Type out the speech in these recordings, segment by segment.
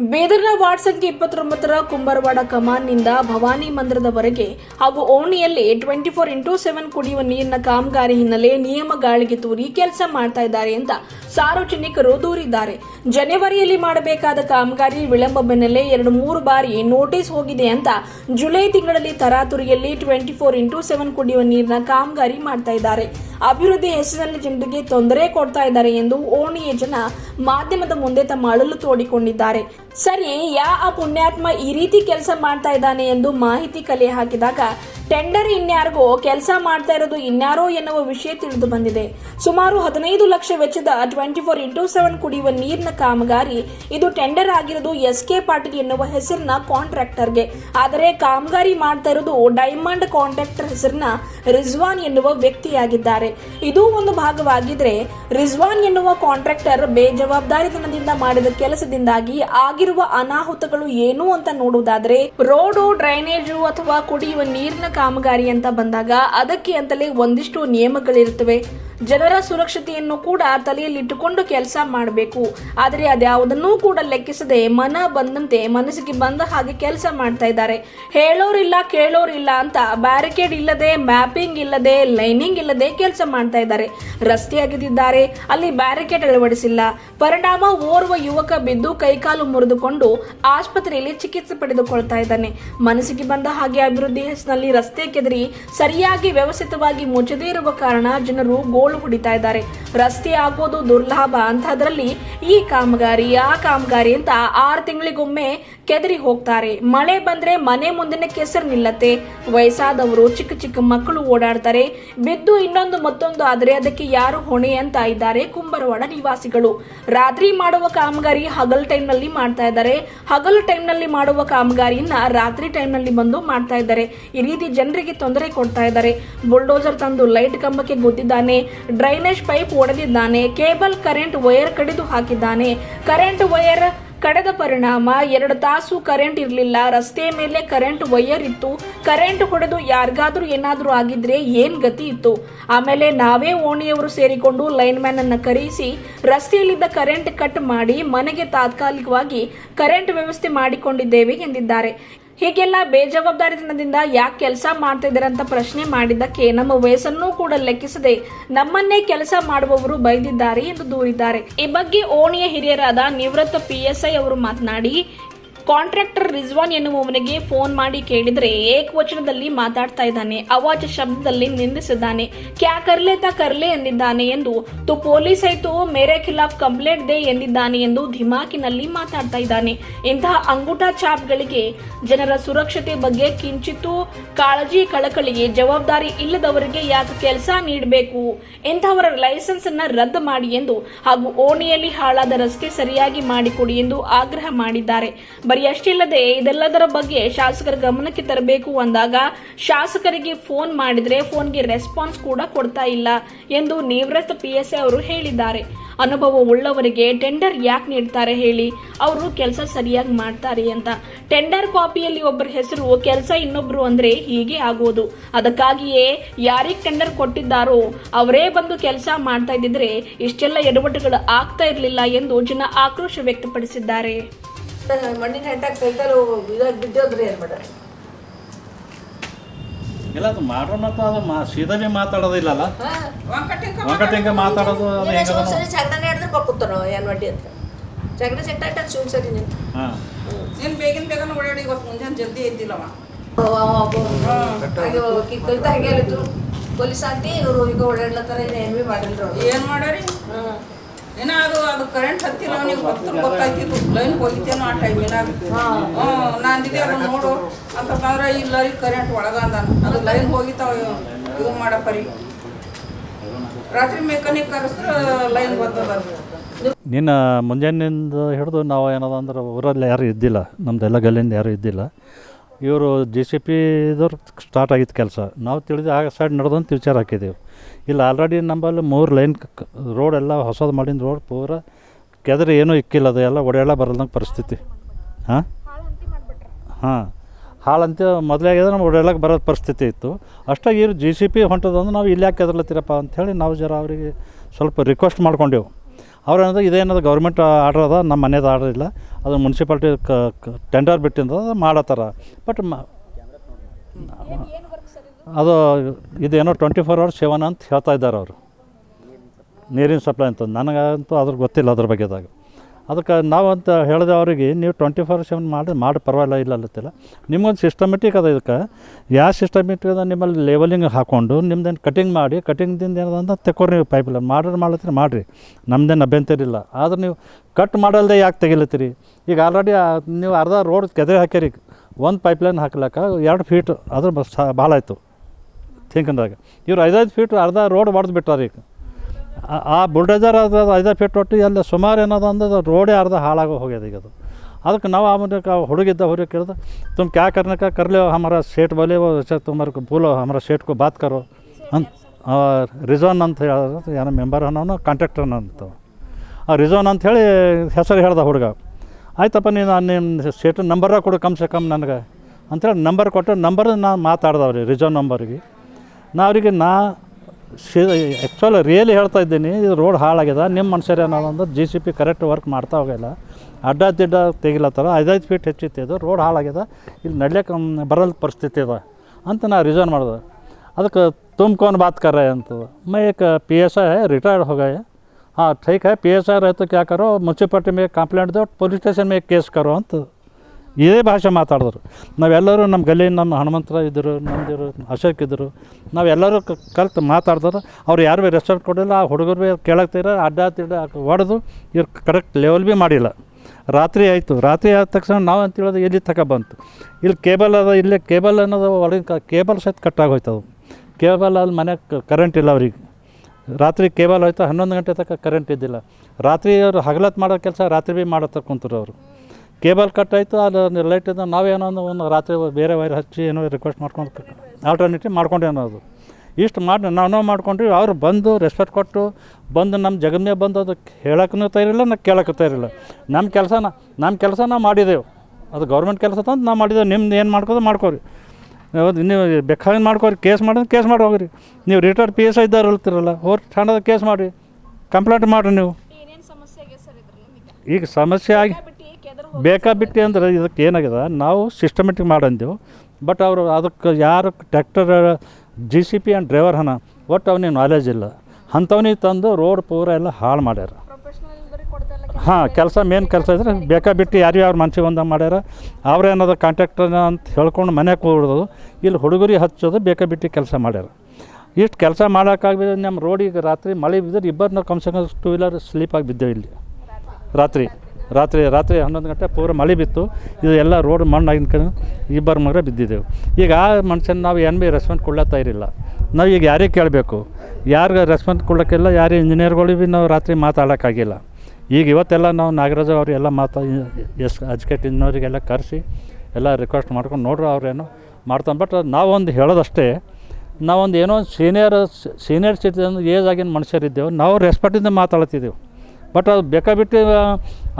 ಬೀದರ್ನ ward ಸಂಖ್ಯೆ ಇಪ್ಪತ್ತೊಂಬತ್ತರ ಕುಂಬರವಾಡ ಕಮಾನ್ನಿಂದ ಭವಾನಿ ಮಂದಿರದವರೆಗೆ ಹಾಗೂ ಓಣಿಯಲ್ಲಿ ಟ್ವೆಂಟಿ ಫೋರ್ ಇಂಟು ಸೆವೆನ್ ಕುಡಿಯುವ ನೀರಿನ ಕಾಮಗಾರಿ ಹಿನ್ನೆಲೆ ನಿಯಮ ಗಾಳಿಗೆ ತೂರಿ ಕೆಲಸ ಮಾಡ್ತಾ ಇದ್ದಾರೆ ಅಂತ ಸಾರ್ವಜನಿಕರು ದೂರಿದ್ದಾರೆ. ಜನವರಿಯಲ್ಲಿ ಮಾಡಬೇಕಾದ ಕಾಮಗಾರಿ ವಿಳಂಬ ಬೆನ್ನಲ್ಲೇ ಎರಡು ಮೂರು ಬಾರಿ ನೋಟಿಸ್ ಹೋಗಿದೆ ಅಂತ ಜುಲೈ ತಿಂಗಳಲ್ಲಿ ತರಾತುರಿಯಲ್ಲಿ ಟ್ವೆಂಟಿ ಫೋರ್ ಇಂಟು ಸೆವೆನ್ ಕುಡಿಯುವ ನೀರಿನ ಕಾಮಗಾರಿ ಮಾಡ್ತಾ ಇದ್ದಾರೆ. ಅಭಿವೃದ್ಧಿ ಹೆಸರಿನಲ್ಲಿ ಜನರಿಗೆ ತೊಂದರೆ ಕೊಡ್ತಾ ಇದ್ದಾರೆ ಎಂದು ಓಣಿಯ ಜನ ಮಾಧ್ಯಮದ ಮುಂದೆ ತಮ್ಮ ಅಳಲು ತೋಡಿಕೊಂಡಿದ್ದಾರೆ. ಸರಿ, ಯಾ ಆ ಪುಣ್ಯಾತ್ಮ ಈ ರೀತಿ ಕೆಲಸ ಮಾಡ್ತಾ ಇದ್ದಾನೆ ಎಂದು ಮಾಹಿತಿ ಕಲೆ ಹಾಕಿದಾಗ ಟೆಂಡರ್ ಇನ್ಯಾರಿಗೋ ಕೆಲಸ ಮಾಡ್ತಾ ಇರೋದು ಇನ್ಯಾರೋ ಎನ್ನುವ ವಿಷಯ ತಿಳಿದು ಬಂದಿದೆ. ಸುಮಾರು ಹದಿನೈದು ಲಕ್ಷ ವೆಚ್ಚದ ಟ್ವೆಂಟಿ ಫೋರ್ ಇಂಟು ಸೆವೆನ್ ಕುಡಿಯುವ ನೀರಿನ ಕಾಮಗಾರಿ. ಇದು ಟೆಂಡರ್ ಆಗಿರೋದು ಎಸ್ ಕೆ ಪಾಟೀಲ್ ಎನ್ನುವ ಹೆಸರಿನ ಕಾಂಟ್ರಾಕ್ಟರ್ಗೆ ಆದರೆ ಕಾಮಗಾರಿ ಮಾಡ್ತಾ ಇರೋದು ಡೈಮಂಡ್ ಕಾಂಟ್ರಾಕ್ಟರ್ ಹೆಸರಿನ ರಿಜ್ವಾನ್ ಎನ್ನುವ ವ್ಯಕ್ತಿಯಾಗಿದ್ದಾರೆ. ಇದು ಒಂದು ಭಾಗವಾಗಿದ್ರೆ ರಿಜ್ವಾನ್ ಎನ್ನುವ ಕಾಂಟ್ರಾಕ್ಟರ್ ಬೇಜವಾಬ್ದಾರಿತನದಿಂದ ಮಾಡಿದ ಕೆಲಸದಿಂದಾಗಿ ಆಗಿರುವ ಅನಾಹುತಗಳು ಏನು ಅಂತ ನೋಡುವುದಾದ್ರೆ, ರೋಡು, ಡ್ರೈನೇಜು ಅಥವಾ ಕುಡಿಯುವ ನೀರಿನ ಕಾಮಗಾರಿ ಅಂತ ಬಂದಾಗ ಅದಕ್ಕೆ ಅಂತಲೇ ಒಂದಿಷ್ಟು ನಿಯಮಗಳಿರುತ್ತವೆ. ಜನರ ಸುರಕ್ಷತೆಯನ್ನು ಕೂಡ ತಲೆಯಲ್ಲಿಟ್ಟುಕೊಂಡು ಕೆಲಸ ಮಾಡಬೇಕು. ಆದರೆ ಅದ್ಯಾವುದನ್ನೂ ಕೂಡ ಲೆಕ್ಕಿಸದೆ ಮನ ಬಂದಂತೆ, ಮನಸ್ಸಿಗೆ ಬಂದ ಹಾಗೆ ಕೆಲಸ ಮಾಡ್ತಾ ಇದ್ದಾರೆ. ಹೇಳೋರಿಲ್ಲ ಕೇಳೋರಿಲ್ಲ ಅಂತ ಬ್ಯಾರಿಕೇಡ್ ಇಲ್ಲದೆ, ಮ್ಯಾಪಿಂಗ್ ಇಲ್ಲದೆ, ಲೈನಿಂಗ್ ಇಲ್ಲದೆ ಕೆಲಸ ಮಾಡ್ತಾ ಇದ್ದಾರೆ. ರಸ್ತೆ ಅಗೆದಿದ್ದಾರೆ, ಅಲ್ಲಿ ಬ್ಯಾರಿಕೇಡ್ ಅಳವಡಿಸಿಲ್ಲ. ಪರಿಣಾಮ ಓರ್ವ ಯುವಕ ಬಿದ್ದು ಕೈಕಾಲು ಮುರಿದುಕೊಂಡು ಆಸ್ಪತ್ರೆಯಲ್ಲಿ ಚಿಕಿತ್ಸೆ ಪಡೆದುಕೊಳ್ತಾ ಇದ್ದಾನೆ. ಮನಸ್ಸಿಗೆ ಬಂದ ಹಾಗೆ ಅಭಿವೃದ್ಧಿ ಹೆಸರಿನಲ್ಲಿ ರಸ್ತೆ ಕೆದರಿ ಸರಿಯಾಗಿ ವ್ಯವಸ್ಥಿತವಾಗಿ ಮುಚ್ಚದೇ ಇರುವ ಕಾರಣ ಜನರು ಗೋಳು ಹೊಡಿತಾ ಇದ್ದಾರೆ. ರಸ್ತೆ ಆಗೋದು ದುರ್ಲಾಭ ಅಂತದ್ರಲ್ಲಿ ಈ ಕಾಮಗಾರಿ ಆ ಕಾಮಗಾರಿ ಅಂತ ಆರು ತಿಂಗಳಿಗೊಮ್ಮೆ ಕೆದರಿ ಹೋಗ್ತಾರೆ. ಮಳೆ ಬಂದ್ರೆ ಮನೆ ಮುಂದಿನ ಕೆಸರು ನಿಲ್ಲತ್ತೆ. ವಯಸ್ಸಾದವರು ಚಿಕ್ಕ ಚಿಕ್ಕ ಮಕ್ಕಳು ಓಡಾಡ್ತಾರೆ. ಬಿದ್ದು ಇನ್ನೊಂದು ಮತ್ತೊಂದು ಆದರೆ ಅದಕ್ಕೆ ಯಾರು ಹೊಣೆ ಅಂತ ಇದ್ದಾರೆ ಕುಂಬರವಾಡ ನಿವಾಸಿಗಳು. ರಾತ್ರಿ ಮಾಡುವ ಕಾಮಗಾರಿ ಹಗಲ್ ಟೈಮ್ನಲ್ಲಿ ಮಾಡ್ತಾ ಇದ್ದಾರೆ. ಹಗಲು ಟೈಮ್ನಲ್ಲಿ ಮಾಡುವ ಕಾಮಗಾರಿಯನ್ನ ರಾತ್ರಿ ಟೈಮ್ನಲ್ಲಿ ಬಂದು ಮಾಡ್ತಾ ಇದ್ದಾರೆ. ಈ ರೀತಿ ಜನರಿಗೆ ತೊಂದರೆ ಕೊಡ್ತಾ ಇದ್ದಾರೆ. ಬುಲ್ಡೋಸರ್ ತಂದು ಲೈಟ್ ಕಂಬಕ್ಕೆ ಗುದ್ದಿದ್ದಾನೆ. ಡ್ರೈನೇಜ್ ಪೈಪ್ ಒಡೆದಿದ್ದಾನೆ. ಕೇಬಲ್ ಕರೆಂಟ್ ವೈರ್ ಕಡಿದು ಹಾಕಿದ್ದಾನೆ. ಕರೆಂಟ್ ವೈರ್ ಕಡೆದ ಪರಿಣಾಮ, ಎರಡು ತಾಸು ಕರೆಂಟ್ ಇರಲಿಲ್ಲ, ರಸ್ತೆ ಮೇಲೆ ಕರೆಂಟ್ ವೈಯರ್ ಇತ್ತು, ಕರೆಂಟ್ ಹೊಡೆದು ಯಾರಿಗಾದ್ರೂ ಏನಾದರೂ ಆಗಿದ್ರೆ ಏನ್ ಗತಿ ಇತ್ತು? ಆಮೇಲೆ ನಾವೇ ಓಣಿಯವರು ಸೇರಿಕೊಂಡು ಲೈನ್ ಮ್ಯಾನ್ ಅನ್ನ ಕರೆಯಿಸಿ, ರಸ್ತೆಯಲ್ಲಿದ್ದ ಕರೆಂಟ್ ಕಟ್ ಮಾಡಿ ಮನೆಗೆ ತಾತ್ಕಾಲಿಕವಾಗಿ ಕರೆಂಟ್ ವ್ಯವಸ್ಥೆ ಮಾಡಿಕೊಂಡಿದ್ದೇವೆ ಎಂದಿದ್ದಾರೆ. ಹೀಗೆಲ್ಲ ಬೇಜವಾಬ್ದಾರಿತನದಿಂದ ಯಾಕೆ ಕೆಲಸ ಮಾಡ್ತಾ ಅಂತ ಪ್ರಶ್ನೆ ಮಾಡಿದ್ದಕ್ಕೆ ನಮ್ಮ ವಯಸ್ಸನ್ನು ಕೂಡ ಲೆಕ್ಕಿಸದೆ ನಮ್ಮನ್ನೇ ಕೆಲಸ ಮಾಡುವವರು ಬೈದಿದ್ದಾರೆ ಎಂದು ದೂರಿದ್ದಾರೆ. ಈ ಬಗ್ಗೆ ಓಣಿಯ ಹಿರಿಯರಾದ ನಿವೃತ್ತ ಪಿಎಸ್ಐ ಅವರು ಮಾತನಾಡಿ ಕಾಂಟ್ರಾಕ್ಟರ್ ರಿಜ್ವಾನ್ ಎನ್ನುವವನಿಗೆ ಫೋನ್ ಮಾಡಿ ಕೇಳಿದ್ರೆ ಏಕವಚನದಲ್ಲಿ ಮಾತಾಡ್ತಾ ಇದ್ದಾನೆ ಅವಾಜ ಶಬ್ದದಲ್ಲಿ ನಿಂದಿಸಿದ್ದಾನೆ, ಕ್ಯಾ ಕರ್ಲೆ ತಾ ಕರ್ಲೆ ಎಂದಿದ್ದಾನೆ ಎಂದು ತು ಪೊಲೀಸ್ ಆಯ್ತು ಮೇರೆ ಖಿಲಾಫ್ ಕಂಪ್ಲೇಂಟ್ ದೇ ಎಂದಿದ್ದಾನೆ ಎಂದು ಧಿಮಾಕಿನಲ್ಲಿ ಮಾತಾಡ್ತಾ ಇದ್ದಾನೆ. ಇಂತಹ ಅಂಗುಟ ಚಾಪ್ಗಳಿಗೆ ಜನರ ಸುರಕ್ಷತೆ ಬಗ್ಗೆ ಕಿಂಚಿತ್ತು ಕಾಳಜಿ ಕಳಕಳಿಗೆ ಜವಾಬ್ದಾರಿ ಇಲ್ಲದವರಿಗೆ ಯಾಕೆ ಕೆಲಸ ನೀಡಬೇಕು? ಇಂತಹವರ ಲೈಸೆನ್ಸ್ ಅನ್ನ ರದ್ದು ಮಾಡಿ ಎಂದು ಹಾಗೂ ಓಣಿಯಲ್ಲಿ ಹಾಳಾದ ರಸ್ತೆ ಸರಿಯಾಗಿ ಮಾಡಿಕೊಡಿ ಎಂದು ಆಗ್ರಹ ಮಾಡಿದ್ದಾರೆ. ಬರೀ ಅಷ್ಟಿಲ್ಲದೆ ಇದೆಲ್ಲದರ ಬಗ್ಗೆ ಶಾಸಕರ ಗಮನಕ್ಕೆ ತರಬೇಕು ಅಂದಾಗ ಶಾಸಕರಿಗೆ ಫೋನ್ ಮಾಡಿದ್ರೆ ಫೋನ್ಗೆ ರೆಸ್ಪಾನ್ಸ್ ಕೂಡ ಕೊಡ್ತಾ ಇಲ್ಲ ಎಂದು ನಿವೃತ್ತ ಪಿ ಎಸ್ ಅವರು ಹೇಳಿದ್ದಾರೆ. ಅನುಭವ ಉಳ್ಳವರಿಗೆ ಟೆಂಡರ್ ಯಾಕೆ ನೀಡ್ತಾರೆ ಹೇಳಿ. ಅವರು ಕೆಲಸ ಸರಿಯಾಗಿ ಮಾಡ್ತಾರೆ ಅಂತ. ಟೆಂಡರ್ ಕಾಪಿಯಲ್ಲಿ ಒಬ್ಬರ ಹೆಸರು, ಕೆಲಸ ಇನ್ನೊಬ್ರು ಅಂದ್ರೆ ಹೀಗೆ ಆಗೋದು. ಅದಕ್ಕಾಗಿಯೇ ಯಾರಿಗೆ ಟೆಂಡರ್ ಕೊಟ್ಟಿದ್ದಾರೋ ಅವರೇ ಬಂದು ಕೆಲಸ ಮಾಡ್ತಾ ಇದ್ದಿದ್ರೆ ಇಷ್ಟೆಲ್ಲ ಎಡವಟ್ಟುಗಳು ಆಗ್ತಾ ಇರಲಿಲ್ಲ ಎಂದು ಜನ ಆಕ್ರೋಶ ವ್ಯಕ್ತಪಡಿಸಿದ್ದಾರೆ. ಮಣ್ಣಿನ ಹೆಂಟಾಗ ಕೈಕಾಲು ಇದಾಗ ಬಿದ್ದೋದ್ರಿ ಏನ್ ಮಾಡ ಇಲ್ಲ ಅದು ಮಾಡ್ರ ಮತ್ತು ಅದು ಮಾ ಮಾತಾಡೋದಿಲ್ಲಲ್ಲ ಒಂಕಟಿಂಗ ಮಾತಾಡೋದು. ಅದು ಹೆಂಗದ ಸರಿ ಜಗಡನೆ ಹಿಡಿದ್ರೆ ಏನ್ ಮಾಡಿ ಅಂತ. ಜಗಡ ಸೆಟ್ ಆಯ್ತು ಅದು ಸುಮ್ ಸರಿ ನೀನು ಹಾ. ನೀನ್ ಬೇಗಿನ ಬೇಗನ ಓಡಾಡಿ ಇವತ್ತು ಮುಂಜಾನೆ ಜಲ್ದಿ ಎದ್ದಿಲ್ಲವ? ಕಲಿತ ಹಾಗೆ ಹೇಳಿದ್ದು ಪೊಲೀಸ್ ಆಂಟಿ ಇವರು ಈಗ ಓಡಾಡ್ಲತ್ತಾರ ಏನು ಏನು ಭೀ ಮಾಡಿಲ್ರು. ಅವ್ರು. ಏನ್ ಮಾಡಾರಿ ಹ್ಮ್. ಏನ ಅದು ಅದು ಕರೆಂಟ್ ಹತ್ತಿಲ್ಲ ಅವನಿಗೆ ಗೊತ್ತಿರ ಗೊತ್ತಾಯ್ತಿತ್ತು. ಲೈನ್ ಹೋಗಿತ್ತೇನೋ ಆ ಟೈಮಿನಾಗ ಹ್ಮ್ ನಾ ಅಂದಿದ್ದೆ ಅದನ್ನ ನೋಡು. ಅಂತಂದ್ರೆ ಇಲ್ಲ ರೀ ಕರೆಂಟ್ ಒಳಗ ಅಂದಾನು. ಅದು ಲೈನ್ ಹೋಗಿತ್ತಾವ ಇದು ಮಾಡಪ್ಪರಿ ರಾತ್ರಿ ಮೆಕಾನಿಕ್ ಕರೆಸಿದ್ರೆ ಲೈನ್ ಬರ್ತದ ನಿನ್ನ ಮುಂಜಾನೆಯಿಂದ ಹಿಡಿದು ನಾವು ಏನದ ಅಂದ್ರೆ ಊರಲ್ಲಿ ಯಾರು ಇದ್ದಿಲ್ಲ ನಮ್ದೆಲ್ಲ ಗಲ್ಲಿಂದ ಯಾರು ಇದ್ದಿಲ್ಲ. ಇವರು ಜೆ ಸಿ ಪಿ ಇದ್ದವ್ರು ಸ್ಟಾರ್ಟ್ ಆಗಿತ್ತು ಕೆಲಸ. ನಾವು ತಿಳಿದು ಆ ಸೈಡ್ ನಡೆದಂತ ವಿಚಾರ ಹಾಕಿದ್ದೆವು ಇಲ್ಲಿ ಆಲ್ರೆಡಿ ನಂಬಲ್ಲಿ ಮೂರು ಲೈನ್ ರೋಡ್ ಎಲ್ಲ ಹೊಸದು ಮಾಡಿದ ರೋಡ್ ಪೂರ ಕೆದ್ರೆ ಏನೂ ಇಕ್ಕಿಲ್ಲ ಅದು ಎಲ್ಲ ಒಡೆಯಲ್ಲ ಬರಲ್ದಂಗೆ ಪರಿಸ್ಥಿತಿ. ಹಾಂ? ಹಾಂ. ಹಾಳಂತ ಮೊದಲೇ ಆಗಿದ್ರೆ ನಮ್ಮ ಒಡೆಯಲ್ಲಕ್ಕೆ ಬರೋ ಪರಿಸ್ಥಿತಿ ಇತ್ತು. ಅಷ್ಟಾಗಿ ಇವ್ರು ಜಿ ಸಿ ಪಿ ಹೊಂಟದಂದ್ರೆ ನಾವು ಇಲ್ಲಿ ಯಾಕೆ ಕೆದರ್ಲತ್ತೀರಪ್ಪ ಅಂಥೇಳಿ ನಾವು ಜರ ಅವರಿಗೆ ಸ್ವಲ್ಪ ರಿಕ್ವೆಸ್ಟ್ ಮಾಡ್ಕೊಂಡೆವು. ಅವ್ರು ಏನಂದ್ರೆ ಇದೇನದು ಗೌರ್ಮೆಂಟ್ ಆರ್ಡ್ರ್ ಅದ ನಮ್ಮ ಮನೇದು ಆರ್ಡ್ರ್ ಇಲ್ಲ. ಅದು ಮುನ್ಸಿಪಾಲ್ಟಿ ಕ ಟೆಂಡರ್ ಬಿಟ್ಟಿಂದ ಮಾಡತ್ತಾರ. ಬಟ್ ಮ ಅದು ಇದೇನೋ ಟ್ವೆಂಟಿ ಫೋರ್ ಅವರ್ಸ್ ಸೆವೆನ್ ಅಂತ ಹೇಳ್ತಾ ಇದ್ದಾರೆ ಅವರು. ನೀರಿನ ಸಪ್ಲೈ ಅಂತ. ನನಗಂತೂ ಅದ್ರ ಗೊತ್ತಿಲ್ಲ ಅದ್ರ ಬಗ್ಗೆದಾಗ ಅದಕ್ಕೆ ನಾವಂತ ಹೇಳಿದೆ ಅವರಿಗೆ, ನೀವು ಟ್ವೆಂಟಿ ಫೋರ್ ಸೆವೆನ್ ಮಾಡಿ ಮಾಡಿ ಪರವಾಗಿಲ್ಲ, ಇಲ್ಲ ಅಲ್ಲತ್ತಿಲ್ಲ ನಿಮ್ಗೊಂದು ಸಿಸ್ಟಮೆಟಿಕ್ ಅದ ಇದಕ್ಕೆ. ಯಾವ ಸಿಸ್ಟಮೆಟಿಕ್ ಅದ ನಿಮ್ಮಲ್ಲಿ ಲೆವೆಲಿಂಗ್ ಹಾಕ್ಕೊಂಡು ನಿಮ್ದೇನು ಕಟಿಂಗ್ ಮಾಡಿ ಕಟಿಂಗ್ದಿಂದ ಏನದ ಅಂತ ತೆಕ್ಕೋರಿ ನೀವು ಪೈಪ್ಲೈನ್ ಮಾಡ್ರೆ ಮಾಡ್ಲತ್ತೀರಿ, ಮಾಡಿರಿ. ನಮ್ದೇನು ಅಭ್ಯಂತರ ಇಲ್ಲ. ಆದ್ರೆ ನೀವು ಕಟ್ ಮಾಡಲ್ದೆ ಯಾಕೆ ತೆಗಿಲತ್ತೀರಿ? ಈಗ ಆಲ್ರೆಡಿ ನೀವು ಅರ್ಧ ರೋಡ್ ಕೆದರಿ ಹಾಕ್ಯಾರಿ. ಒಂದು ಪೈಪ್ಲೈನ್ ಹಾಕ್ಲಕ್ಕ ಎರಡು ಫೀಟ್ ಅದ್ರ ಭಾಳ ಆಯಿತು. ತಿಂಕಂದಾಗ. ಇವರು ಐದೈದು ಫೀಟ್ ಅರ್ಧ ರೋಡ್ ಹೊಡೆದು ಬಿಟ್ಟಾರೆ ಈಗ. ಆ ಬುಲ್ಡೇಜರ್ ಅದು ಐದು ಫೀಟ್ ಒಟ್ಟು ಎಲ್ಲ ಸುಮಾರು ಏನದ ಅಂದ್ರೆ ರೋಡೇ ಅರ್ಧ ಹಾಳಾಗೋ ಹೋಗ್ಯದ ಈಗ ಅದು. ಅದಕ್ಕೆ ನಾವು ಆ ಆಮೇಲೆ ಹುಡುಗಿದ್ದ ಹುಡುಗ ಕೇಳಿದ, ತುಮ್ ಕ್ಯಾ ಕರ್ನಕ ಕರ್ಲೆ ಹಮರ ಸೇಟ್ ಬಲೆ ತುಮಾರ ಬೂಲೋ ಹಮರ ಸೇಟ್ಕೋ ಬಾತ್ ಕರೋ. ಅಂತ ರಿಜೋನ್ ಅಂತ ಹೇಳಿದ್ರೆ ಏನೋ ಮೆಂಬರ್ ಅನ್ನೋನು ಕಾಂಟ್ರಾಕ್ಟರ್ ಅಂತ ಆ ರಿಜೋನ್ ಅಂತ ಹೇಳಿ ಹೆಸರು ಹೇಳ್ದೆ ಹುಡುಗ. ಆಯ್ತಪ್ಪ, ನೀನು ನಿಮ್ಮ ಸೇಟ್ ನಂಬರ ಕೊಡು, ಕಮ್ ಸೆ ಕಮ್ ನನಗೆ. ಅಂಥೇಳಿ ನಂಬರ್ ಕೊಟ್ಟು ನಂಬರ್ ನಾನು ಮಾತಾಡ್ದವ್ರಿ, ರಿಜೋನ್ ನಂಬರ್ಗೆ. ನಾ ಅವರಿಗೆ ನಾ ಶಿ ಆ್ಯಕ್ಚುಲಿ ರಿಯಲಿ ಹೇಳ್ತಾ ಇದ್ದೀನಿ ಇದು ರೋಡ್ ಹಾಳಾಗ್ಯದ ನಿಮ್ಮ ಮನುಷ್ಯರು ಏನದಂದ್ರೆ G C P correct work ಮಾಡ್ತಾ ಹೋಗಿಲ್ಲ ಅಡ್ಡ ದಿಡ್ಡ ತೆಗಿಲತ್ತಾರ ಐದೈದು ಫೀಟ್ ಹೆಚ್ಚಿತ್ತು ಇದು ರೋಡ್ ಹಾಳಾಗ್ಯದ ಇಲ್ಲಿ ನಡ್ಲಿಕ್ಕೆ ಬರಲ್ ಪರಿಸ್ಥಿತಿ ಅದ ಅಂತ ನಾ ರಿಸೈನ್ ಮಾಡಿದೆ ಅದಕ್ಕೆ तुम कौन बात कर रहे हैं ಅಂತ मैं एक पी एस आई है रिटायर्ड हो गए हाँ ठीक है पी एस आई रहे तो क्या करो ಮುನ್ಸಿಪಾಲ್ಟಿ ಮೇಲೆ ಕಂಪ್ಲೇಂಟ್ ದೋ ಪೊಲೀಸ್ ಸ್ಟೇಷನ್ ಮೇಲೆ ಕೇಸ್ ಕರೋ ಅಂತ ಇದೇ ಭಾಷೆ ಮಾತಾಡಿದ್ರು ನಾವೆಲ್ಲರೂ ನಮ್ಮ ಗಲ್ಲಿ ನಮ್ಮ ಹನುಮಂತರ ಇದ್ದರು ನಮ್ಮದಿರು ಅಶೋಕ್ ಇದ್ದರು, ನಾವೆಲ್ಲರೂ ಕಲ್ತು ಮಾತಾಡಿದ್ರು ಅವ್ರು ಯಾರು ಭೀ ರೆಸ್ಪೆಕ್ಟ್ ಕೊಡಲಿಲ್ಲ, ಆ ಹುಡುಗರು ಭೀ ಕೇಳಕ್ತೀರ ಅಡ್ಡ ತಿಡ್ಡ ಹೊಡೆದು ಇವ್ರು ಕರೆಕ್ಟ್ ಲೆವೆಲ್ ಭೀ ಮಾಡಿಲ್ಲ. ರಾತ್ರಿ ಆಯಿತು. ರಾತ್ರಿ ಆದ ತಕ್ಷಣ ನಾವು ಅಂತ ಹೇಳೋದು ಎಲ್ಲಿ ತಕ ಬಂತು? ಇಲ್ಲಿ ಕೇಬಲ್ ಅದ, ಇಲ್ಲೇ ಕೇಬಲ್ ಅನ್ನೋದು ಒಳಗಿನ ಕೇಬಲ್ ಸಹಿತ ಕಟ್ಟಾಗಿ ಹೋಯ್ತವು. ಕೇಬಲ್ ಅಲ್ಲಿ ಮನೆಗೆ ಕರೆಂಟ್ ಇಲ್ಲ ಅವ್ರಿಗೆ. ರಾತ್ರಿ ಕೇಬಲ್ ಹೋಯ್ತು, ಹನ್ನೊಂದು ಗಂಟೆ ತನಕ ಕರೆಂಟ್ ಇದ್ದಿಲ್ಲ. ರಾತ್ರಿ ಅವರು ಹಗಲತ್ತು ಮಾಡೋ ಕೆಲಸ ರಾತ್ರಿ ಭೀ ಮಾಡತ್ತ ಕುಂತರು ಅವರು. ಕೇಬಲ್ ಕಟ್ ಆಯಿತು ಅದು ಲೈಟ್ ಇದ್ದ ನಾವೇನೋ ಒಂದು ಒಂದು ರಾತ್ರಿ ಬೇರೆ ವೈರ್ ಹಚ್ಚಿ ಏನೋ ರಿಕ್ವೆಸ್ಟ್ ಮಾಡ್ಕೊಂಡು ಆಲ್ಟರ್ನೇಟಿವ್ ಮಾಡ್ಕೊಂಡು ಅನ್ನೋದು. ಇಷ್ಟು ಮಾಡಿ ನಾವು ನಾವು ಮಾಡ್ಕೊಂಡ್ರಿ ಅವ್ರು ಬಂದು ರೆಸ್ಪೆಕ್ಟ್ ಕೊಟ್ಟು ಬಂದು ನಮ್ಮ ಜಗನ್ನೇ ಬಂದು ಅದು ಹೇಳೋಕ್ಕೂ ತಯಾರಿಲ್ಲ ನಾ ಕೇಳೋಕ್ಕೂ ತಯಾರಿಲ್ಲ. ನಮ್ಮ ಕೆಲಸನ ನಮ್ಮ ಕೆಲಸ ನಾವು ಮಾಡಿದೆವು. ಅದು ಗೌರ್ಮೆಂಟ್ ಕೆಲಸ ತಂದು ನಾವು ಮಾಡಿದೆವು ನಿಮ್ದು ಏನು ಮಾಡ್ಕೋದು ಮಾಡ್ಕೋರಿ. ನೀವು ಬೇಕಾದ್ರೆ ಮಾಡ್ಕೋರಿ ಕೇಸ್ ಮಾಡಿದ್ರೆ ಕೇಸ್ ಮಾಡಿ ಹೋಗ್ರಿ. ನೀವು ರಿಟೈರ್ಡ್ ಪಿ ಎಸ್ ಐ ಇದ್ದಾರೆ ಇರ್ತಿರಲ್ಲ ಹೋಗಿ ಠಾಣದ ಕೇಸ್ ಮಾಡಿರಿ. ಕಂಪ್ಲೇಂಟ್ ಮಾಡಿರಿ ನೀವು. ಈಗ ಸಮಸ್ಯೆ ಆಗಿ ಬೇಕಾಬಿಟ್ಟು ಅಂದ್ರೆ ಇದಕ್ಕೆ ಏನಾಗಿದೆ? ನಾವು ಸಿಸ್ಟಮೆಟಿಕ್ ಮಾಡಂದೆವು. ಬಟ್ ಅವರು ಅದಕ್ಕೆ ಯಾರು tractor J C B and driver ಹಣ ಒಟ್ಟು ಅವನಿಗೆ ನಾಲೆಜ್ ಇಲ್ಲ. ಅಂಥವನಿಗೆ ತಂದು ರೋಡ್ ಪೂರ ಎಲ್ಲ ಹಾಳು ಮಾಡ್ಯಾರ. ಹಾಂ ಕೆಲಸ ಮೇನ್ ಕೆಲಸ ಇದ್ರೆ ಬೇಕಾಬಿಟ್ಟು ಯಾರು ಯಾರು ಮನ್ಸಿಗೆ ಒಂದ ಮಾಡ್ಯಾರ. ಅವ್ರೇನದ ಕಾಂಟ್ರಾಕ್ಟರ್ ಅಂತ ಹೇಳ್ಕೊಂಡು ಮನೆಗೆ ಹೋಗೋದು ಇಲ್ಲಿ ಹುಡುಗರಿ ಹಚ್ಚೋದು ಬೇಕಾಬಿಟ್ಟು ಕೆಲಸ ಮಾಡ್ಯಾರ. ಇಷ್ಟು ಕೆಲಸ ಮಾಡೋಕ್ಕಾಗಿ ನಮ್ಮ ರೋಡಿಗೆ ರಾತ್ರಿ ಮಳೆ ಬಿದ್ದರೆ ಇಬ್ಬರನ್ನ ಕಮ್ಸೆ ಕಮ್ ಟೂ ವೀಲರ್ ಸ್ಲೀಪಾಗಿ ಬಿದ್ದೇವೆ ಇಲ್ಲಿ. ರಾತ್ರಿ. ರಾತ್ರಿ ರಾತ್ರಿ ಹನ್ನೊಂದು ಗಂಟೆ ಪೂರ ಮಳೆ ಬಿತ್ತು. ಇದು ಎಲ್ಲ ರೋಡ್ ಮಣ್ಣಾಗಿನ ಕಡೆ ಇಬ್ಬರು ಮಗ ಬಿದ್ದಿದ್ದೆವು. ಈಗ ಆ ಮನುಷ್ಯನ ನಾವು ಏನು ಭೀ ರೆಸ್ಪಾನ್ಸ್ ಕೊಡ್ಲತ್ತಾ ಇರಲಿಲ್ಲ. ನಾವು ಈಗ ಯಾರಿಗೆ ಕೇಳಬೇಕು, ಯಾರಿಗೆ ರೆಸ್ಪಾನ್ಸ್ ಕೊಡೋಕ್ಕಿಲ್ಲ ಯಾರು ಇಂಜಿನಿಯರ್ಗಳು ಭೀ ನಾವು ರಾತ್ರಿ ಮಾತಾಡೋಕ್ಕಾಗಿಲ್ಲ. ಈಗ ಇವತ್ತೆಲ್ಲ ನಾವು ನಾಗರಾಜ ಅವರೆಲ್ಲ ಮಾತಾ ಎಸ್ ಎಜುಕೇಟ್ ಇಂಜಿನಿಯರಿಗೆಲ್ಲ ಕರೆಸಿ ಎಲ್ಲ ರಿಕ್ವೆಸ್ಟ್ ಮಾಡ್ಕೊಂಡು ನೋಡ್ರಿ ಅವ್ರೇನು ಮಾಡ್ತಾನೆ. ಬಟ್ ನಾವೊಂದು ಹೇಳೋದಷ್ಟೇ, ನಾವೊಂದು ಏನೋ ಒಂದು ಸೀನಿಯರ್ ಸೀನಿಯರ್ ಸಿಟಿಸನ್ ಏಜ್ ಆಗಿನ ಮನುಷ್ಯರಿದ್ದೇವೆ. ನಾವು ರೆಸ್ಪೆಕ್ಟಿಂದ ಮಾತಾಡ್ತಿದ್ದೆವು. ಬಟ್ ಅದು ಬೇಕಾಬಿಟ್ಟು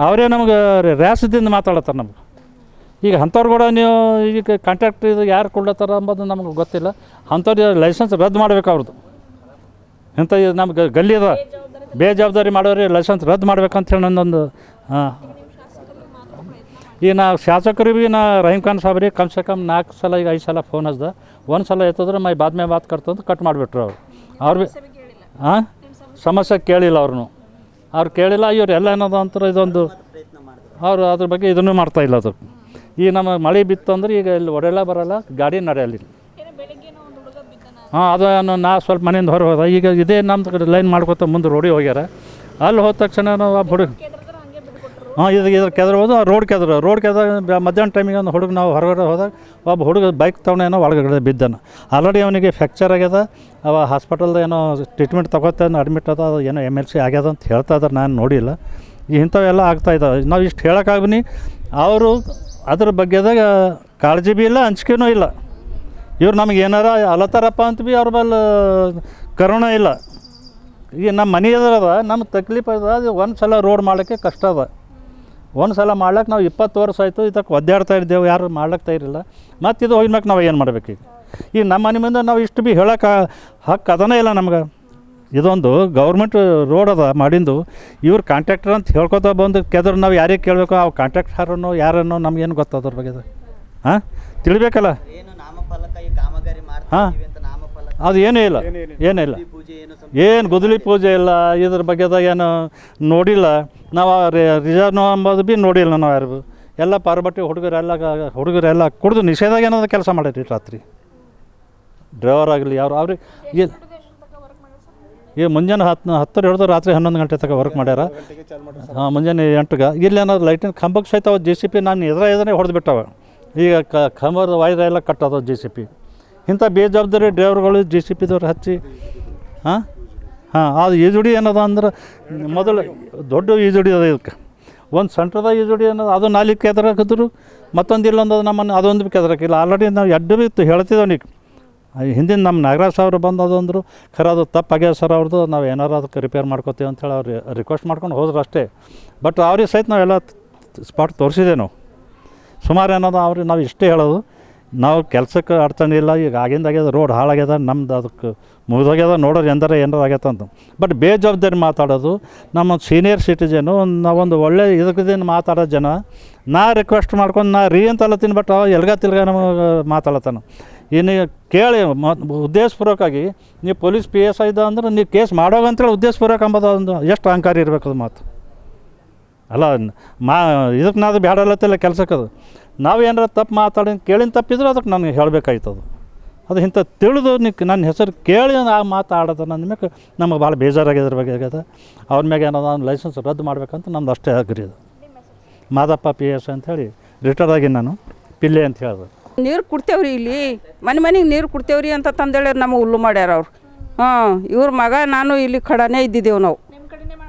ಅವರೇ ನಮ್ಗೆ ರ್ಯಾಸದಿಂದ ಮಾತಾಡತ್ತಾರೆ ನಮ್ಗೆ. ಈಗ ಅಂಥವ್ರು ಕೂಡ ನೀವು ಈಗ ಕಾಂಟ್ರಾಕ್ಟ್ ಇದು ಯಾರು ಕೊಡ್ಲತ್ತಾರ ಅಂಬೋದು ನಮ್ಗೆ ಗೊತ್ತಿಲ್ಲ. ಅಂಥವ್ರು ಲೈಸೆನ್ಸ್ ರದ್ದು ಮಾಡ್ಬೇಕು ಅವ್ರದ್ದು. ಎಂಥ ಇದು ನಮ್ಗೆ ಗಲ್ಲಿ ಅದ. ಬೇಜವಾಬ್ದಾರಿ ಮಾಡೋರಿ ಲೈಸೆನ್ಸ್ ರದ್ದು ಮಾಡ್ಬೇಕಂತ ಹೇಳಿ ನನ್ನೊಂದು ಹಾಂ ಈಗ ನಾ ಶಾಸಕರಿಗೆ ನಾ ರಹೀಮ್ ಖಾನ್ ಸಾಹೇಬ್ರಿಗೆ ಕಮ್ ಸೆ ಕಮ್ ನಾಲ್ಕು ಸಲ ಈಗ ಐದು ಸಲ ಫೋನ್ ಹಚ್ದೆ. ಒಂದು ಸಲ ಎತ್ತಿದ್ರೆ ಮೈ ಬಾದ್ಮೇಲೆ ಮಾತು ಬಾತ್ ಕರ್ತು ಕಟ್ ಮಾಡಿಬಿಟ್ರು ಅವ್ರು. ಅವ್ರು ಭೀ ಹಾಂ ಸಮಸ್ಯೆ ಕೇಳಿಲ್ಲ? ಅವ್ರನ್ನು ಅವ್ರು ಕೇಳಿಲ್ಲ ಇವ್ರು ಎಲ್ಲ ಏನದ? ಅಂತಾರೆ ಇದೊಂದು ಅವರು ಅದ್ರ ಬಗ್ಗೆ ಇದನ್ನು ಮಾಡ್ತಾ ಇಲ್ಲ ಅದು. ಈಗ ನಮ್ಮ ಮಳೆ ಬಿತ್ತು ಅಂದ್ರೆ ಈಗ ಇಲ್ಲಿ ಒಡೆಲ್ಲ ಬರಲ್ಲ ಗಾಡಿ ನಡೆಯಲ್ಲ ಹಾಂ ಅದು ನಾನು ನಾ ಸ್ವಲ್ಪ ಮನೆಯಿಂದ ಹೊರ ಹೋದ. ಈಗ ಇದೇ ನಮ್ದು ಲೈನ್ ಮಾಡ್ಕೊತ ಮುಂದೆ ರೋಡಿ ಹೋಗ್ಯಾರ. ಅಲ್ಲಿ ಹೋದ ತಕ್ಷಣ ನಾವು ಆ ಹುಡುಗ ಹಾಂ ಇದು ಇದ್ರ ಕೆದರ್ಬೋದು, ಆ ರೋಡ್ ಕೆದ್ರ ರೋಡ್ ಕೆದ ಮಧ್ಯಾಹ್ನ ಟೈಮಿಗೆ ಒಂದು ಹುಡುಗ ನಾವು ಹೊರಗಡೆ ಹೋದಾಗ ಒಬ್ಬ ಹುಡುಗ ಬೈಕ್ ತೊಗೊಂಡೇನೋ ಒಳಗಡೆ ಬಿದ್ದಾನ. ಆಲ್ರೆಡಿ ಅವನಿಗೆ ಫ್ರ್ಯಾಕ್ಚರ್ ಆಗ್ಯದ. ಅವ ಹಾಸ್ಪಿಟಲ್ದ ಏನೋ ಟ್ರೀಟ್ಮೆಂಟ್ ತಗೋತಾನೆ ಅಡ್ಮಿಟ್ ಅದ ಅದು ಏನೋ ಎಂ ಎಲ್ ಸಿ ಆಗ್ಯದ ಅಂತ ಹೇಳ್ತಾ ಇದ್ದಾರೆ, ನಾನು ನೋಡಿಲ್ಲ. ಇಂಥವೆಲ್ಲ ಆಗ್ತಾ ಇದ್ದಾವೆ. ನಾವು ಇಷ್ಟು ಹೇಳೋಕ್ಕಾಗ್ನಿ ಅವರು ಅದ್ರ ಬಗ್ಗೆದಾಗ ಕಾಳಜಿ ಭೀ ಇಲ್ಲ, ಅಂಜಿಕೆನೂ ಇಲ್ಲ. ಇವ್ರು ನಮ್ಗೆ ಏನಾರ ಅಲತಾರಪ್ಪ ಅಂತ ಭೀ ಅವ್ರ ಬಲ್ಲ ಕರುಣ ಇಲ್ಲ. ಈಗ ನಮ್ಮ ಮನೆ ಎದುರದ ನಮ್ಮ ತಕ್ಲೀಫ್ ಅದ ಅದು ಒಂದು ಸಲ ರೋಡ್ ಮಾಡೋಕ್ಕೆ ಕಷ್ಟ ಅದ. ಒಂದು ಸಲ ಮಾಡ್ಲಕ್ಕೆ ನಾವು ಇಪ್ಪತ್ತು ವರ್ಷ ಆಯಿತು ಇದಕ್ಕೆ ಒದ್ದಾಡ್ತಾ ಇದ್ದೇವೆ ಯಾರು ಮಾಡ್ಲಕ್ಕೆ ತಯಾರಿಲ್ಲ. ಮತ್ತು ಇದು ಹೋಗ್ಮ್ಯಾಕೆ ನಾವು ಏನು ಮಾಡ್ಬೇಕು ಈಗ? ಈಗ ನಮ್ಮ ಮನೆ ಮುಂದೆ ನಾವು ಇಷ್ಟು ಭೀ ಹೇಳೋಕೆ ಹಕ್ಕು ಅದನೇ ಇಲ್ಲ ನಮ್ಗೆ. ಇದೊಂದು ಗೌರ್ಮೆಂಟ್ ರೋಡ್ ಅದ ಮಾಡಿಂದು. ಇವ್ರು ಕಾಂಟ್ರಾಕ್ಟರ್ ಅಂತ ಹೇಳ್ಕೊತಾ ಬಂದು ಕೆದ್ರೆ ನಾವು ಯಾರಿಗೆ ಕೇಳಬೇಕು ಆ ಕಾಂಟ್ರಾಕ್ಟರನ್ನು ಯಾರನ್ನು ನಮ್ಗೇನು ಗೊತ್ತದ್ರ ಬಗ್ಗೆ ಹಾಂ? ತಿಳಿಬೇಕಲ್ಲ? ಹಾ. ಅದು ಏನೂ ಇಲ್ಲ ಏನೂ ಇಲ್ಲ. ಏನು ಗುದಲಿ ಪೂಜೆ ಇಲ್ಲ? ಇದ್ರ ಬಗ್ಗೆದಾಗ ಏನು ನೋಡಿಲ್ಲ. ನಾವು ರಿಸರ್ವ್ ಅಂಬೋದು ಭೀ ನೋಡಿಲ್ಲ ನಾವು ಯಾರು ಎಲ್ಲ ಪಾರ್ಬಟ್ಟಿ ಹುಡುಗರೆಲ್ಲ ಹುಡುಗರೆಲ್ಲ ಕುಡಿದು ನಿಷೇಧಾಗ ಏನಾದ್ರು ಕೆಲಸ ಮಾಡಿರಿ ರಾತ್ರಿ. ಡ್ರೈವರ್ ಆಗಲಿ ಯಾರು ಅವ್ರಿಗೆ ಏನು ಈ ಮುಂಜಾನೆ ಹತ್ತು ಹತ್ತರ ಹಿಡಿದು ರಾತ್ರಿ ಹನ್ನೊಂದು ಗಂಟೆ ತನಕ ವರ್ಕ್ ಮಾಡ್ಯಾರ. ಹಾಂ ಮುಂಜಾನೆ ಎಂಟುಗೆ ಇಲ್ಲಿ ಏನಾದ್ರು ಲೈಟಿನ ಕಂಬಕ್ಕೆ ಸಹಿತ ಅವು ಜೆ ಸಿ ಪಿ ನಾನು ಎದುರ ಎದುರೇ ಹೊಡೆದು ಬಿಟ್ಟವ. ಈಗ ಕ ಕಂಬದ ವೈರ್ ಎಲ್ಲ ಕಟ್ಟೋದು ಜೆ ಸಿ ಪಿ ಇಂಥ ಬೇಜವಾಬ್ದಾರಿ ಡ್ರೈವರ್ಗಳು ಜಿ ಸಿ ಪಿದವ್ರು ಹಚ್ಚಿ, ಹಾಂ? ಹಾಂ, ಅದು ಈಜುಡಿ ಏನದ ಅಂದ್ರೆ ಮೊದಲು ದೊಡ್ಡ ಈಜುಡಿ ಅದ ಇದಕ್ಕೆ. ಒಂದು ಸೆಂಟ್ರದ ಈಜುಡಿ ಅನ್ನೋದು ಅದು ನಾಲ್ಕು ಕೆದರಾಕಿದ್ರು ಮತ್ತೊಂದು ಇಲ್ಲೊಂದು ಅದು ನಮ್ಮನ್ನು ಅದೊಂದು ಕೆದರಾಕಿಲ್ಲ ಆಲ್ರೆಡಿ ನಾವು ಎಡ್ಡು ಬಿತ್ತು ಹೇಳ್ತಿದ್ದೇವೆ ನೀವು ಹಿಂದಿನ ನಮ್ಮ ನಾಗರಾಜ್ ಸಾವಿರ ಬಂದು ಅದೊಂದ್ರು ಖರೆ ಅದು ತಪ್ಪಾಗ್ಯದ ಸರ್ ಅವ್ರದ್ದು ನಾವು ಏನಾರು ಅದಕ್ಕೆ ರಿಪೇರ್ ಮಾಡ್ಕೋತೀವಿ ಅಂತೇಳಿ ಅವ್ರು ರಿಕ್ವೆಸ್ಟ್ ಮಾಡ್ಕೊಂಡು ಹೋದ್ರು ಅಷ್ಟೇ. ಬಟ್ ಅವ್ರಿಗೆ ಸಹಿತ ನಾವೆಲ್ಲ ಸ್ಪಾಟ್ ತೋರಿಸಿದೆ ನಾವು. ಸುಮಾರು ಏನದ ಅವ್ರಿಗೆ ನಾವು ಇಷ್ಟೇ ಹೇಳೋದು. ನಾವು ಕೆಲಸಕ್ಕೆ ಅಡ್ತಾನೆ ಇಲ್ಲ, ಈಗ ಆಗಿಂದಾಗ್ಯದ ರೋಡ್ ಹಾಳಾಗ್ಯದ, ನಮ್ದು ಅದಕ್ಕೆ ಮುಗಿದೋಗ್ಯದ, ನೋಡೋರು ಎಂದರೆ ಏನಾರು ಆಗ್ಯದ ಅಂತ. ಬಟ್ ಬೇಜವಾಬ್ದಾರಿ ಮಾತಾಡೋದು, ನಮ್ಮ ಸೀನಿಯರ್ ಸಿಟಿಜನು ನಾವೊಂದು ಒಳ್ಳೆ ಇದಕ್ಕದೇನು ಮಾತಾಡೋ ಜನ, ನಾ ರಿಕ್ವೆಸ್ಟ್ ಮಾಡ್ಕೊಂಡು ನಾ ರೀ ಅಂತ ಅಲ್ಲತ್ತೀನಿ ಬಟ್ ಎಲ್ಗ ತಿಲ್ಗ ನಮಗೆ ಮಾತಾಡತ್ತಾನ. ಇನ್ನು ಕೇಳಿ ಉದ್ದೇಶಪೂರ್ವಕವಾಗಿ ನೀವು ಪೊಲೀಸ್ ಪಿ ಎಸ್ ಐದ ಅಂದ್ರೆ ನೀವು ಕೇಸ್ ಮಾಡೋಗ ಅಂತೇಳಿ ಉದ್ದೇಶಪೂರ್ವಕ ಅಂಬೋದು ಒಂದು ಎಷ್ಟು ಅಹಂಕಾರ ಇರಬೇಕು ಅದು ಮಾತು. ಅಲ್ಲ ಮಾ ಇದಕ್ಕೆ ನಾದು ಬೇಡಲತ್ತಿಲ್ಲ ಕೆಲಸಕ್ಕೆ ಅದು. ನಾವು ಏನಾರ ತಪ್ಪು ಮಾತಾಡಿ ಕೇಳಿನ ತಪ್ಪಿದ್ರೆ ಅದಕ್ಕೆ ನನಗೆ ಹೇಳಬೇಕಾಯ್ತದು. ಅದು ಇಂಥ ತಿಳಿದು ನೀವು ನನ್ನ ಹೆಸರು ಕೇಳಿ ಆ ಮಾತಾಡೋದು ನನ್ನ ಮ್ಯಾಗ ನಮಗೆ ಭಾಳ ಬೇಜಾರಾಗ್ಯದ್ರ ಬಗ್ಗೆ ಆಗ್ಯದ ಅವ್ರ ಮ್ಯಾಗೆ ಏನೋ ನಾನು ಲೈಸೆನ್ಸ್ ರದ್ದು ಮಾಡ್ಬೇಕಂತ ನಮ್ದು ಅಷ್ಟೇ ಆಗ್ರಿ ಅದು. ಮಾದಪ್ಪ ಪಿ ಎಸ್ ಅಂಥೇಳಿ ರಿಟೈರ್ಡ್ ಆಗಿ ನಾನು, ಪಿಲ್ಲೆ ಅಂತ ಹೇಳಿದೆ. ನೀರು ಕುಡ್ತೇವ್ರಿ ಇಲ್ಲಿ, ಮನೆ ಮನೆಗೆ ನೀರು ಕುಡ್ತೇವ್ರಿ ಅಂತ ತಂದೇಳಿ ನಮ್ಮ ಹುಲ್ಲು ಮಾಡ್ಯಾರ ಅವ್ರು. ಹಾಂ, ಇವ್ರ ಮಗ ನಾನು ಇಲ್ಲಿ ಕಡನೇ ಇದ್ದಿದ್ದೇವೆ ನಾವು.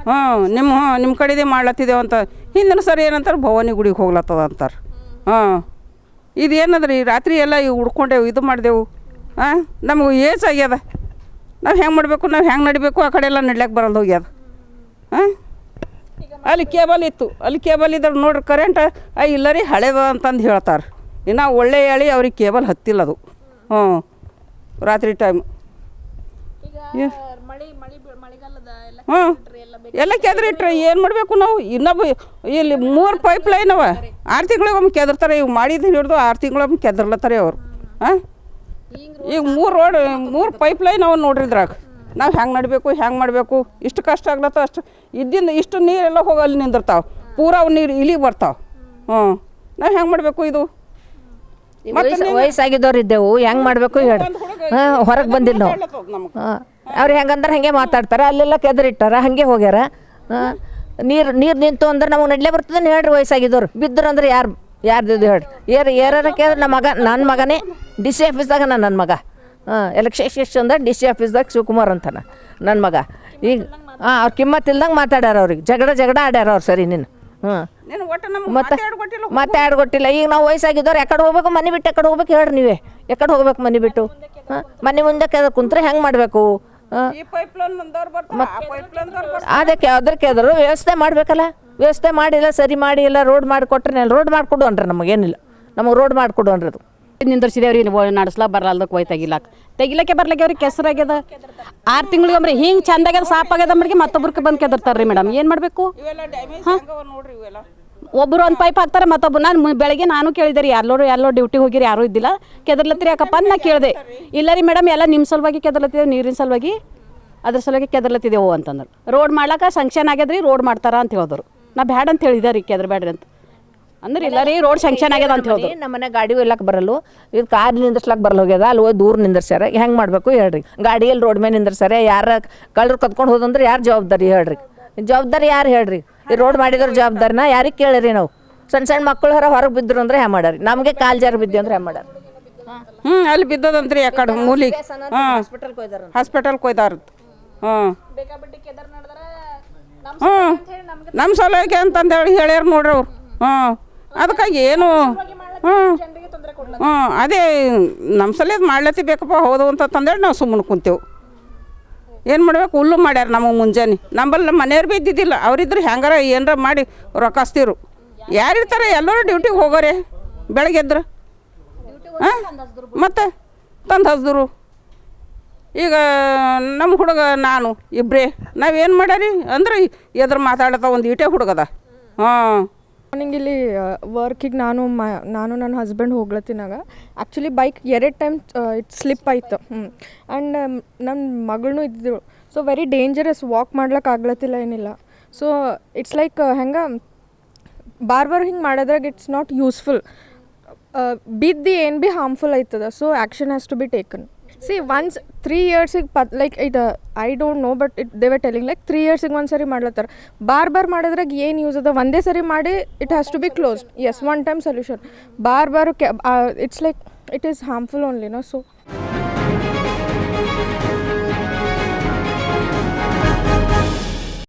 ಹಾಂ ನಿಮ್ಮ ಹ್ಞೂ ನಿಮ್ಮ ಕಡೆದೇ ಮಾಡ್ಲತ್ತಿದ್ದೇವೆ ಅಂತ ಹಿಂದಿನ ಸರಿ ಏನಂತಾರೆ ಭವಾನಿ ಗುಡಿಗೆ ಹೋಗ್ಲತ್ತದ ಅಂತಾರೆ. ಹಾಂ. ಇದು ಏನದ್ರಿ? ರಾತ್ರಿ ಎಲ್ಲ ಇವು ಉಡ್ಕೊಂಡೇವು ಇದು ಮಾಡಿದೆವು. ಹಾಂ ನಮಗೆ ಏಜ್ ಆಗ್ಯದ. ನಾವು ಹೆಂಗೆ ಮಾಡಬೇಕು ನಾವು ಹೆಂಗೆ ನಡಿಬೇಕು ಆ ಕಡೆ ಎಲ್ಲ ನಡ್ಲಿಕ್ಕೆ ಬರಲ್ಲ ಹೋಗ್ಯದ. ಹಾಂ ಅಲ್ಲಿ ಕೇಬಲ್ ಇತ್ತು. ಅಲ್ಲಿ ಕೇಬಲ್ ಇದ್ರೆ ನೋಡ್ರಿ ಕರೆಂಟ್ ಇಲ್ಲ ರೀ ಹಳೇದ ಅಂತಂದು ಹೇಳ್ತಾರೆ. ಇನ್ನು ಒಳ್ಳೆ ಹೇಳಿ ಅವ್ರಿಗೆ ಕೇಬಲ್ ಹತ್ತಿಲ್ಲ ಅದು. ಹ್ಞೂ ರಾತ್ರಿ ಟೈಮ್ ಈಗ ಮಳಿ ಮಳಿ ಮಳೆಗಾಲದ ಎಲ್ಲ ಹ್ಞೂ. ಎಲ್ಲ ಕೆದರಿಟ್ರೆ. ಏನು ಮಾಡಬೇಕು ನಾವು? ಇನ್ನೊಬ್ಬ ಇಲ್ಲಿ ಮೂರು ಪೈಪ್ ಲೈನ್ ಅವ. ಆರು ತಿಂಗಳಿಗೊಮ್ಮೆ ಕೆದರ್ತಾರೆ. ಇವು ಮಾಡಿದ್ದು ಹಿಡಿದು ಆರು ತಿಂಗಳಿಗೊಮ್ಮೆ ಕೆದರ್ಲತ್ತಾರೆ ಅವರು. ಹಾಂ? ಈಗ ಮೂರು ರೋಡ್ ಮೂರು ಪೈಪ್ ಲೈನ್ ಅವ ನೋಡ್ರಿ ಇದ್ರಾಗ. ನಾವು ಹೆಂಗೆ ನಡಬೇಕು ಹೆಂಗೆ ಮಾಡಬೇಕು? ಇಷ್ಟು ಕಷ್ಟ ಆಗ್ಲತ್ತ ಅಷ್ಟು. ಇದ್ದಿಂದ ಇಷ್ಟು ನೀರೆಲ್ಲ ಹೋಗಿ ಅಲ್ಲಿ ನಿಂದಿರ್ತಾವೆ. ಪೂರ ಅವು ನೀರು ಇಲ್ಲಿಗೆ ಬರ್ತಾವೆ. ಹ್ಞೂ. ನಾವು ಹೆಂಗೆ ಮಾಡಬೇಕು ಇದು? ವಯಸ್ಸು ವಯಸ್ಸಾಗಿದ್ದವ್ರು ಇದ್ದೆವು. ಹೆಂಗೆ ಮಾಡಬೇಕು ಹೇಳಿ ಹೊರಗೆ ಬಂದಿಲ್ಲ ನಾವು. ಅವ್ರು ಹೆಂಗಂದ್ರೆ ಹಂಗೆ ಮಾತಾಡ್ತಾರೆ ಅಲ್ಲೆಲ್ಲ ಕೆದರಿಟ್ಟಾರ ಹಾಗೆ ಹೋಗ್ಯಾರ. ಹಾಂ ನೀರು ನೀರು ನಿಂತು ಅಂದ್ರೆ ನಮಗೆ ನಡ್ಲೇ ಬರ್ತದೆ ಹೇಳ್ರಿ ವಯಸ್ಸಾಗಿದ್ದವ್ರು. ಬಿದ್ದರು ಅಂದ್ರೆ ಯಾರು ಯಾರ್ದು ಹೇಳ್ರಿ? ಏರು ಏರಾರ ಕೇಳಿದ್ರೆ ನಮ್ಮ ಮಗ ನನ್ನ ಮಗನೇ ಡಿ ಸಿ ಆಫೀಸ್ದಾಗ ನನ್ನ ಮಗ. ಹಾಂ ಎಲೆಕ್ಷನ್ ಅಂದ್ರೆ ಡಿ ಸಿ ಆಫೀಸ್ದಾಗ ಶಿವಕುಮಾರ್ ಅಂತಾನ ನನ್ನ ಮಗ. ಈಗ ಹಾಂ ಅವ್ರು ಕಿಮ್ಮತ್ ಇಲ್ದಂಗೆ ಮಾತಾಡ್ಯಾರ ಅವ್ರಿಗೆ. ಜಗಳ ಜಗಳ ಆಡ್ಯಾರ ಅವ್ರು ಸರಿ ನೀನು. ಹ್ಞೂ ನೀನು ಮತ್ತೆ ಮತ್ತೆ ಆಡ್ ಕೊಟ್ಟಿಲ್ಲ ಈಗ ನಾವು ವಯಸ್ಸಾಗಿದ್ದವ್ರು ಎಕಡೆ ಹೋಗ್ಬೇಕು ಮನೆ ಬಿಟ್ಟು ಎಕಡೆ ಹೋಗ್ಬೇಕು ಹೇಳ್ರಿ ನೀವೇ. ಎಕಡೆ ಹೋಗ್ಬೇಕು ಮನೆ ಬಿಟ್ಟು. ಹಾಂ ಮನೆ ಮುಂದೆ ಕುಂತ್ರೆ ಹೆಂಗೆ ಮಾಡಬೇಕು? ಹಾಂ ಅದಕ್ಕೆ ಅದ್ರಕ್ಕೆ ಅದ್ರ ವ್ಯವಸ್ಥೆ ಮಾಡಬೇಕಲ್ಲ? ವ್ಯವಸ್ಥೆ ಮಾಡಿಲ್ಲ ಸರಿ ಮಾಡಿ ಇಲ್ಲ ರೋಡ್ ಮಾಡಿಕೊಟ್ರೆ ರೋಡ್ ಮಾಡಿಕೊಡು ಅನ್ರಿ ನಮಗೇನಿಲ್ಲ. ನಮಗೆ ರೋಡ್ ಮಾಡಿಕೊಡು ಅನ್ರಿ ಅದು ನಿಂದಿರ್ಸಿದೇವ್ರಿ ನಡ್ಸ್ಲಾಕ್ ಬರಲ್ದಕ್ಕೆ ಹೋಯ್ ತೆಗಿಲಾಕ. ತೆಗಿಲಕ್ಕೆ ಬರ್ಲಿಕ್ಕೆ ಅವ್ರಿಗೆ ಕೆಸರಾಗ್ಯದ. ಆರು ಅಂದ್ರೆ ಹಿಂಗೆ ಚಂದಾಗ್ಯದ ಸಾಪ್ ಆಗ್ಯದ ಮತ್ತೊಬ್ಬರಿಗೆ ಮತ್ತೊಬ್ರಿಗೆ ಬಂದು ಕೆದರ್ತಾರ್ರಿ ಮೇಡಮ್. ಏನು ಮಾಡಬೇಕು? ಇವೆಲ್ಲ? ಒಬ್ಬರು ಒಂದು ಪೈಪ್ ಹಾಕ್ತಾರೆ ಮತ್ತೊಬ್ಬ ನಾನು ಬೆಳಗ್ಗೆ ನಾನು ಕೇಳಿದೆ ರೀ ಎಲ್ಲರೂ ಎಲ್ಲೋ ಡ್ಯೂಟಿ ಹೋಗಿರಿ, ಯಾರೂ ಇದ್ದಿಲ್ಲ. ಕೆದರ್ಲತ್ರಿ ಯಾಕಪ್ಪ ಅಂತ ನಾ ಕೇಳಿದೆ. ಇಲ್ಲ ರೀ ಮೇಡಮ್ ಎಲ್ಲ ನಿಮ್ಮ ಸಲುವಾಗಿ ಕೆದರ್ಲತ್ತಿದ್ದೇವೆ ನೀರಿನ ಸಲುವಾಗಿ? ಅದ್ರ ಸಲುವಾಗಿ ಕೆದರ್ಲತ್ತಿದ್ದೆವು ಅಂತಂದ್ರೆ. ರೋಡ್ ಮಾಡ್ಲಾಕ ಸಂಕ್ಷನ್ ಆಗ್ಯದ್ರಿ ರೋಡ್ ಮಾಡ್ತಾರ ಅಂತ ಹೇಳಿದ್ರು. ನಾ ಬ್ಯಾಡ ಅಂತ ಹೇಳಿದೆ ರೀ ಕೆದ್ರ ಬ್ಯಾಡ್ರಿ ಅಂತ. ಅಂದ್ರೆ ಇಲ್ಲ ರೀ ರೋಡ್ ಸಂಕ್ಷನ್ ಆಗ್ಯದ ಅಂತ ಹೇಳಿದ್ರು. ನಮ್ಮ ಮನೆ ಗಾಡಿ ಒಯ್ಲಕ್ಕೆ ಬರಲ್ಲ. ಇದು ಕಾರ್ ನಿಂದ್ರಸ್ಲಕ್ಕೆ ಬರಲ್ಲ ಹೋಗ್ಯದ, ಅಲ್ಲಿ ಹೋಗಿ ದೂರ ನಿಂದ್ರಸ್ಯಾರ. ಹೆಂಗೆ ಮಾಡಬೇಕು ಹೇಳ್ರಿ. ಗಾಡಿಯಲ್ಲಿ ರೋಡ್ ಮೇಲೆ ನಿಂದ್ರಸ್ಯಾರ, ಯಾರ ಕಳ್ಳರು ಕತ್ಕೊಂಡು ಹೋದಂದ್ರೆ ಯಾರು ಜವಾಬ್ದಾರಿ ಹೇಳ್ರಿ. ಜವಾಬ್ದಾರಿ ಯಾರು ಹೇಳ್ರಿ? ಈ ರೋಡ್ ಮಾಡಿದ್ರ ಜವಾಬ್ದಾರಿನ ಯಾರಿಗೆ ಕೇಳಿರಿ ನಾವು? ಸಣ್ಣ ಸಣ್ಣ ಮಕ್ಕಳು ಹೊರ ಹೊರಗೆ ಬಿದ್ರು ಅಂದ್ರೆ ಹ್ಯಾ ಮಾಡಾರಿ ನಮಗೆ ಕಾಲ್ ಜಾರಿ ಬಿದ್ದೆ ಅಂದ್ರೆ ಹ್ಯಾ ಮಾಡಾರಿ ಹ್ಞೂ ಅಲ್ಲಿ ಬಿದ್ದದಂತ್ರಿ ಆ ಕಡೆ ಮೂಲಿಗೆ ಹಾಂ ಹಾಸ್ಪಿಟಲ್ಗೆ ಕೊಯ್ದಾರ ಹ್ಞೂ ಹ್ಞೂ ನಮ್ಮ ಸಲುವಾಗಿ ಅಂತಂದೇಳಿ ಹೇಳ್ಯಾರ ನೋಡ್ರಿ ಅವ್ರು. ಹ್ಞೂ ಅದಕ್ಕಾಗಿ ಏನು? ಹ್ಞೂ ಹ್ಞೂ ಅದೇ ನಮ್ಮ ಸಲಹೆ ಮಾಡ್ಲತ್ತಿ ಬೇಕಪ್ಪ ಹೌದು ಅಂತ ತಂದೇಳಿ ನಾವು ಸುಮ್ಮನೆ ಕುಂತೇವು. ಏನು ಮಾಡ್ಬೇಕು? ಹುಲ್ಲು ಮಾಡ್ಯಾರ ನಮಗೆ ಮುಂಜಾನೆ. ನಂಬಲ್ಲಿ ಮನೆಯವ್ರು ಭೀ ಇದ್ದಿದ್ದಿಲ್ಲ. ಅವರಿದ್ರೆ ಹೆಂಗಾರ ಏನಾರ ಮಾಡಿ ಯಾರು ಯಾರಿರ್ತಾರೆ ಎಲ್ಲರೂ ಡ್ಯೂಟಿಗೆ ಹೋಗೋರೆ. ಬೆಳಗ್ಗೆ ಎದ್ರು? ಹಾಂ ಮತ್ತೆ ತಂದು ಹಸ್ದರು. ಈಗ ನಮ್ಮ ಹುಡುಗ ನಾನು ಇಬ್ಬರೇ ನಾವೇನು ಮಾಡ್ಯಾರಿ? ಅಂದ್ರೆ ಎದ್ರು ಮಾತಾಡತ್ತ ಒಂದು ಈಟೆ ಹುಡುಗದ. ಹಾಂ ಮಾರ್ನಿಂಗ್ ಇಲ್ಲಿ ವರ್ಕಿಗೆ ನಾನು ಮ, ನಾನು ನನ್ನ ಹಸ್ಬೆಂಡ್ ಹೋಗ್ಲತ್ತಿನಾಗ. ಆ್ಯಕ್ಚುಲಿ ಬೈಕ್ ಎರಡು ಟೈಮ್ ಇಟ್ ಸ್ಲಿಪ್ ಆಯ್ತು. ಆ್ಯಂಡ್ ನನ್ನ ಮಗಳೂ ಇದ್ದಿದ್ದಳು ಸೊ ವೆರಿ ಡೇಂಜರಸ್ ವಾಕ್ ಮಾಡ್ಲಿಕ್ಕೆ ಆಗ್ಲತ್ತಿಲ್ಲ ಏನಿಲ್ಲ. ಸೊ ಇಟ್ಸ್ ಲೈಕ್ ಹೆಂಗೆ ಬಾರ್ ಬಾರ್ ಹಿಂಗೆ ಮಾಡೋದ್ರಾಗ ಇಟ್ಸ್ ನಾಟ್ ಯೂಸ್ಫುಲ್ ಬಿದ್ದು ಏನು ಭೀ ಹಾರ್ಮ್ಫುಲ್ ಆಯ್ತದ. So action has to be taken see once three ಇಯರ್ಸಿಗೆ ಪತ್ ಲೈಕ್ ಇದು I don't know but it they're telling like three ಇಯರ್ಸಿಗೆ ಒಂದು ಸರಿ ಮಾಡ್ಲತ್ತಾರ. ಬಾರ್ ಬಾರ್ ಮಾಡೋದ್ರಾಗ ಏನು ಯೂಸ್ ಅದ, ಒಂದೇ ಸರಿ ಮಾಡಿ it has to be closed as one time solution bar bar it's like it is harmful only no so